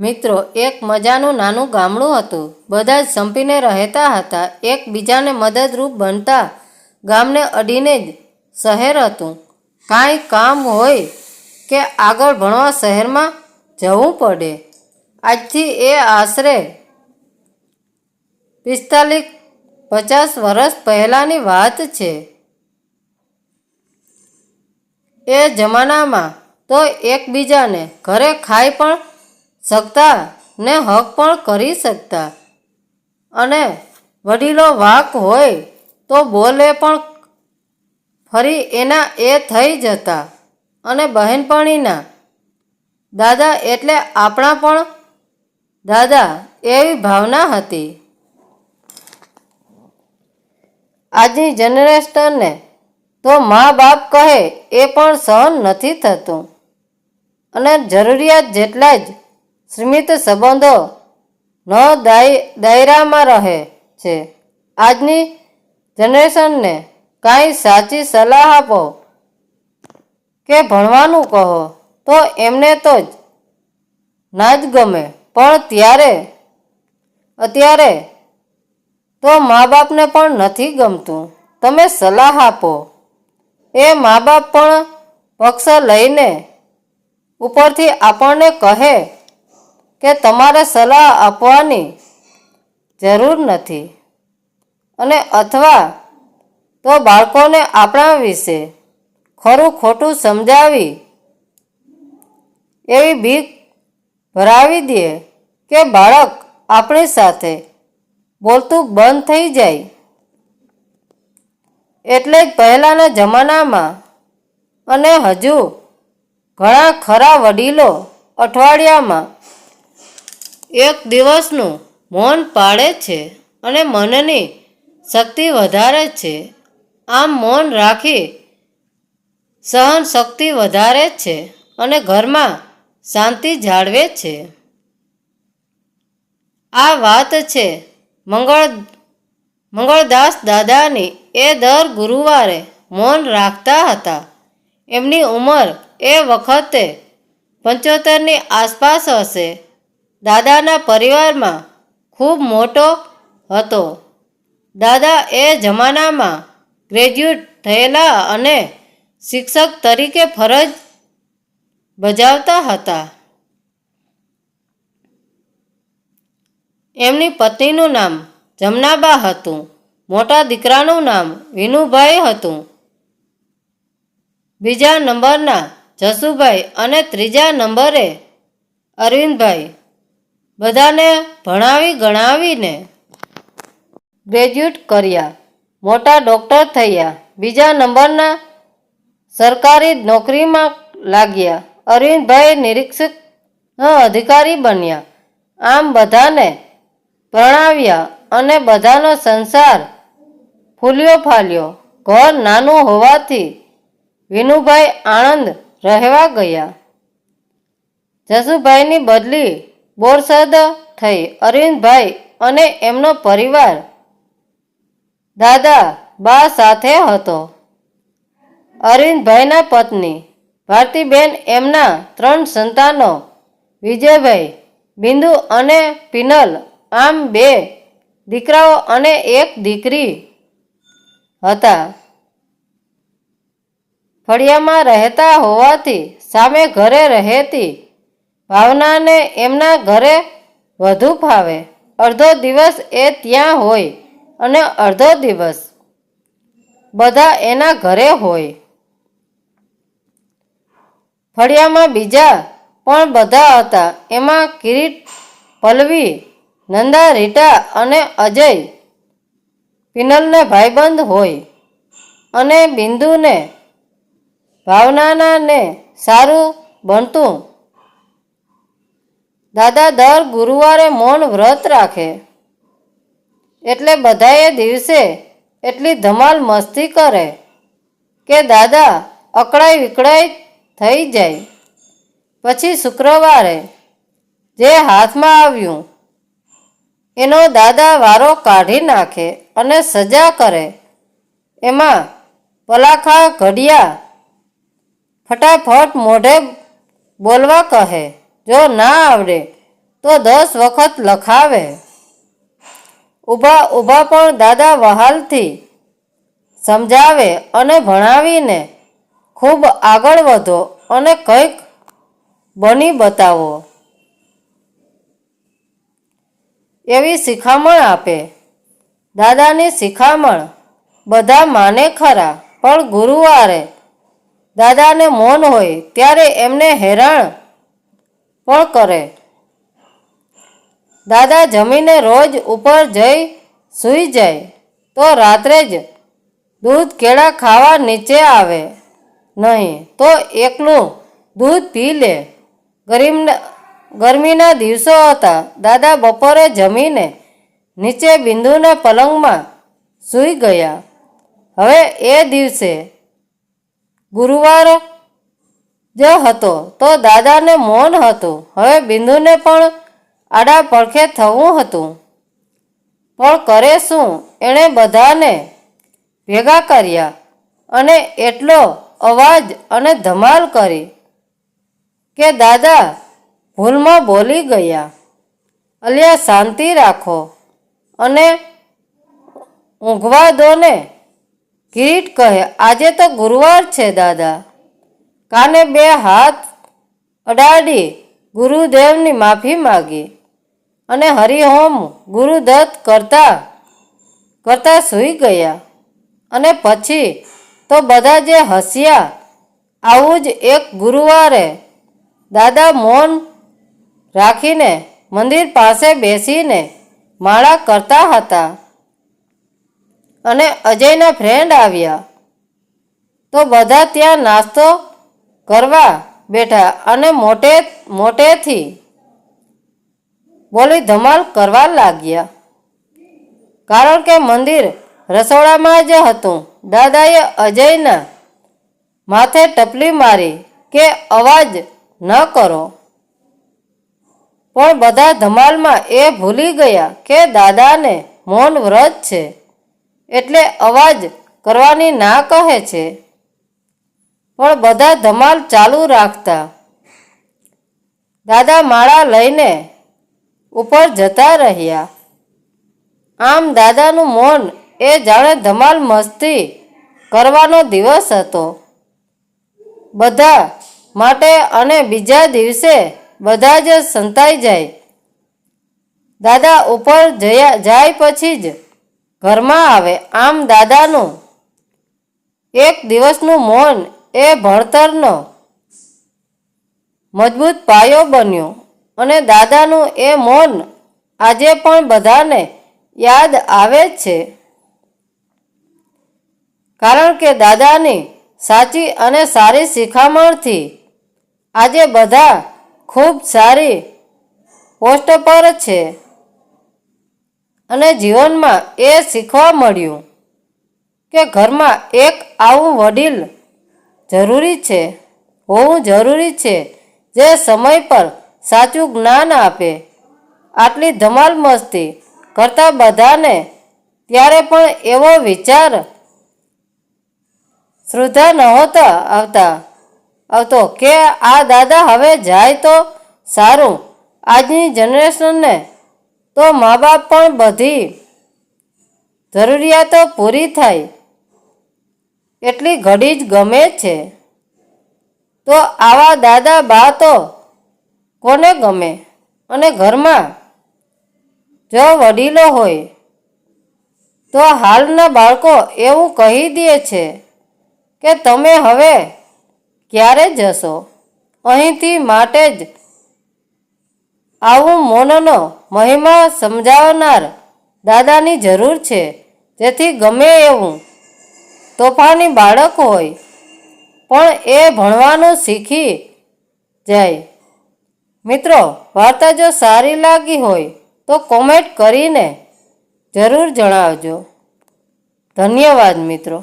મિત્રો, એક મજાનું નાનું ગામડું હતું. બધા જ સંપીને રહેતા હતા. એકબીજાને મદદરૂપ બનતા ગામને અડીને જ શહેર હતું. કાંઈ કામ હોય કે આગળ ભણવા શહેરમાં જવું પડે. આજથી એ આશરે પિસ્તાલીસ પચાસ વર્ષ પહેલાંની વાત છે. એ જમાનામાં તો એકબીજાને ઘરે ખાઈ પણ શકતા ને હક પણ કરી શકતા. અને વડીલો વાક હોય તો બોલે પણ ફરી એના એ થઈ જતા અને બહેનપણીના. દાદા એટલે આપણા પણ દાદા એવી ભાવના હતી. આજની જનરેશનને તો મા બાપ કહે એ પણ સહન નથી થતું. અને જરૂરિયાત જેટલા જ સીમિત સંબંધો ન દાય- દાયરામાં રહે છે. આજની જનરેશનને કાંઈ સાચી સલાહ આપો કે ભણવાનું કહો, તો એમને તો જ ના જ ગમે. પણ ત્યારે, અત્યારે તો મા બાપને પણ નથી ગમતું. તમે સલાહ આપો. એ મા બાપ પણ પક્ષ લઈને ઉપરથી આપણને કહે કે તમારે સલાહ આપવાની જરૂર નથી. અને અથવા તો બાળકોને આપણા વિશે ખરું ખોટું સમજાવી એવી બીક ભરાવી દે કે બાળક આપણી સાથે બોલતું બંધ થઈ જાય. એટલે જ પહેલાંના જમાનામાં અને હજુ ઘણા ખરા વડીલો અઠવાડિયામાં એક દિવસનું મૌન પાળે છે અને મનની શક્તિ વધારે છે. આમ મૌન રાખી સહન શક્તિ વધારે છે અને ઘરમાં શાંતિ જાળવે છે. આ વાત છે મંગળ, મંગળદાસ દાદાની. એ દર ગુરુવારે મૌન રાખતા હતા. એમની ઉંમર એ વખતે પંચોતેરની આસપાસ હશે. દાદાના પરિવારમાં ખૂબ મોટો હતો. દાદા એ જમાનામાં ગ્રેજ્યુએટ થયેલા અને શિક્ષક તરીકે ફરજ બજાવતા હતા. એમની પત્નીનું નામ જમનાબા હતું. મોટા દીકરાનું નામ વિનુભાઈ હતું. બીજા નંબરના જસુભાઈ અને ત્રીજા નંબરે અરવિંદભાઈ બધાને ભણાવી, ગણાવીને ગ્રેજ્યુએટ કર્યા. મોટા ડૉક્ટર થયા. બીજા નંબરના સરકારી નોકરીમાં લાગ્યા. અરવિંદભાઈ નિરીક્ષક અધિકારી બન્યા. આમ બધાને પ્રણાવ્યા અને બધાનો સંસાર ફૂલ્યો ફાલ્યો. ઘર નાનું હોવાથી વિનુભાઈ આણંદ રહેવા ગયા. જસુભાઈની બદલી બોરસદ થઈ. અરવિંદભાઈ અને એમનો પરિવાર. દાદા બા સાથે હતો. અરવિંદભાઈના પત્ની. ભારતીબેન એમના ત્રણ સંતાનો. વિજયભાઈ, બિંદુ અને પિનલ આમ બે દીકરાઓ અને એક દીકરી હતા. ફળિયામાં રહેતા હોવાથી સામે ઘરે રહેતી ભાવનાને એમના ઘરે વધુ ફાવે અડધો દિવસ એ ત્યાં હોય અને અડધો દિવસ બધા એના ઘરે હોય. ફળિયામાં બીજા પણ બધા હતા. એમાં કિરીટ, પલ્લવી, નંદા, રીટા અને અજય પિનલને ભાઈબંધ હોય અને બિંદુને ભાવનાના ને સારું બનતું દાદા દર ગુરુવારે મૌન વ્રત રાખે. એટલે બધાએ દિવસે એટલી ધમાલ મસ્તી કરે કે દાદા, અકળાઈ વિકળાઈ થઈ જાય. પછી શુક્રવારે જે હાથમાં આવ્યું, એનો દાદા વારો કાઢી નાખે અને સજા કરે. એમાં પલાખા ઘડિયા ફટાફટ મોઢે બોલવા કહે. જો ના આવડે, તો દસ વખત લખાવે. ઊભા ઊભા પણ દાદા વહાલથી સમજાવે અને ભણાવીને ખૂબ આગળ વધો અને કંઈક બની બતાવો. એવી શિખામણ આપે. દાદાની શિખામણ બધા માને ખરા, પણ ગુરુવારે દાદાને મૌન હોય ત્યારે એમને હેરાન પણ કરે? દાદા જમીને રોજ ઉપર જઈ સૂઈ જાય, તો રાત્રે જ દૂધ કેળા ખાવા નીચે આવે. નહીં, તો એકલું દૂધ પી લે. ગરીબના, ગરમીના દિવસો હતા. દાદા બપોરે જમીને નીચે બિંદુના પલંગમાં સૂઈ ગયા. હવે એ દિવસે ગુરુવાર જ હતો તો દાદાને મૌન હતું. હવે બિંદુને પણ આડા પડખે થવું હતું. પણ કરે શું? એણે બધાને ભેગા કર્યા અને એટલો અવાજ અને ધમાલ કરી કે, દાદા, ભૂલમાં બોલી ગયા. અલ્યા, શાંતિ રાખો અને ઊંઘવા દો ને. કિરીટ કહે, આજે તો ગુરુવાર છે, દાદા. કાને બે હાથ અડાડી ગુરુદેવની માફી માગી? અને હરિહોમ ગુરુદત્ત કરતા કરતા સૂઈ ગયા. અને પછી તો બધા જે હસ્યા, આવું જ એક ગુરુવારે દાદા મૌન રાખીને મંદિર પાસે બેસીને માળા કરતા હતા. અને અજયના ફ્રેન્ડ આવ્યા. તો બધા ત્યાં નાસ્તો કરવા બેઠા અને મોટે, મોટેથી બોલી ધમાલ કરવા લાગ્યા. કારણ કે મંદિર રસોડામાં જ હતું. દાદાએ અજયના માથે ટપલી મારી કે અવાજ ન કરો. પણ બધા ધમાલમાં એ ભૂલી ગયા કે દાદાને મૌન વ્રત છે. એટલે અવાજ કરવાની ના કહે છે. પણ બધા ધમાલ ચાલુ રાખતા. દાદા માળા લઈને ઉપર જતા રહ્યા. આમ દાદાનું મૌન એ જાણે ધમાલ મસ્તી કરવાનો દિવસ હતો. બધા માટે અને બીજા દિવસે બધા જ સંતાઈ જાય. દાદા ઉપર જયા, જાય પછી જ ઘરમાં આવે. આમ દાદાનું એક દિવસનું મૌન એ ભણતરનો મજબૂત પાયો બન્યો અને દાદાનું એ મૌન આજે પણ બધાને યાદ આવે જ છે. કારણ કે દાદાની સાચી અને સારી શિખામણથી આજે બધા ખૂબ સારી પોસ્ટ પર છે અને જીવનમાં એ શીખવા મળ્યું કે ઘરમાં એક આવું વડીલ જરૂરી છે, હોવું જરૂરી છે, જે સમય પર સાચું જ્ઞાન આપે. આટલી ધમાલ મસ્તી કરતા બધાને ત્યારે પણ એવો વિચાર શ્રદ્ધા નહોતા આવતા. આવતો કે આ દાદા હવે જાય તો સારું, આજની જનરેશનને તો મા બાપ પણ બધી જરૂરિયાતો પૂરી થાય. એટલી ઘડી જ ગમે છે. તો આવા દાદા બા તો કોને ગમે? અને ઘરમાં જો વડીલો હોય, તો હાલના બાળકો એવું કહી દે છે કે તમે હવે ક્યારે જશો? અહીંથી માટે જ આવું મૌનનો મહિમા સમજાવનાર દાદાની જરૂર છે. જેથી ગમે એવું તોફાની બાળક હોય, પણ એ ભણવાનું શીખી જાય. મિત્રો વાર્તા જો સારી લાગી હોય તો કોમેન્ટ કરીને જરૂર જણાવજો. ધન્યવાદ મિત્રો.